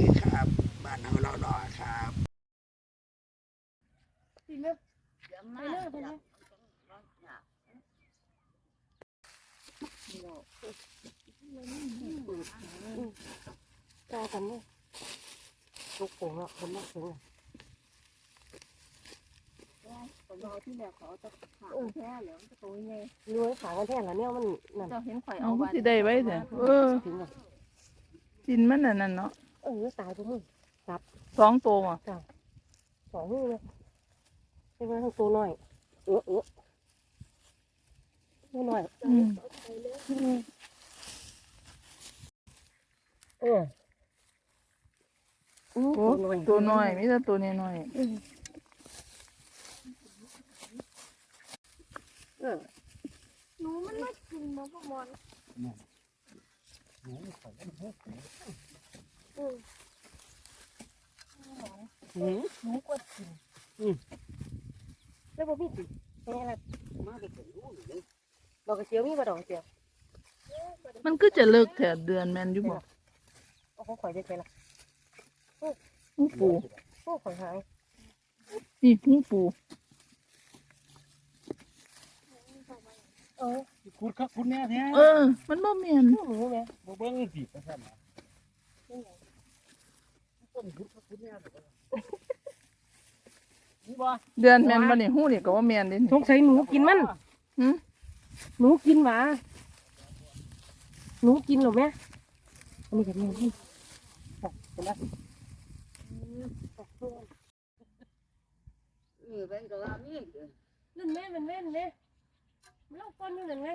ดีครับ บ้านเฮาเราดอครับสิเลิกไปเลิกไปเลิกกากันเนี่ยลูกโป่งอะคนนักถึงรอที่แล้วเขาจะขาแท้เหลือจะตัวใหญ่รวยขากันแท้ละเนี่ยมันนั่นเจ้าเห็นข่อยเอาเอาก็วันสิได้ไว้เถอะเออถึงอะกินมันน่ะนั่นเนาะ ออตายตัวมึงสองตัวอะสองมือเลยเป็นไงทั้งตัวน้อย เออเออตัวน้อยอืมเอออู้โอ้ตัวน้อยมีแต่ตัวน้อยเออหนูมันไม่กินนกมอน หืมหนูกดกินอืมแล้วบ่มีสิเป็นไงล่ะมาไปถึงรู้เลยดอกกระเจียวมีบ่ดอกกระเจียวๆมันก็จะเลิกแถวเดือนแม่นอยู่บ่เอาของข่อยได้ไปละหูปูโอ้ข่อยหายนี่หูปูเออคุดครับคุณแน่แท้เออ มันบ่แม่นหนูแม่บ่เบิ่งสิประซั่นน่ะต้นคุดครับคุณแน่นี่บ่ เดือนแม่นบ่นี่หูนี่ก็ว่าแม่นเด้สนี่งสัยหนูกินมัน หึหนูกินหมาหนูกินเหรอแม่อันนี้ก็แม่กินเห็นไหมเออเป็นตัวนี้นั่นแม่มันแม่นแม่มันเล่าก้อนนี่นั่นแม่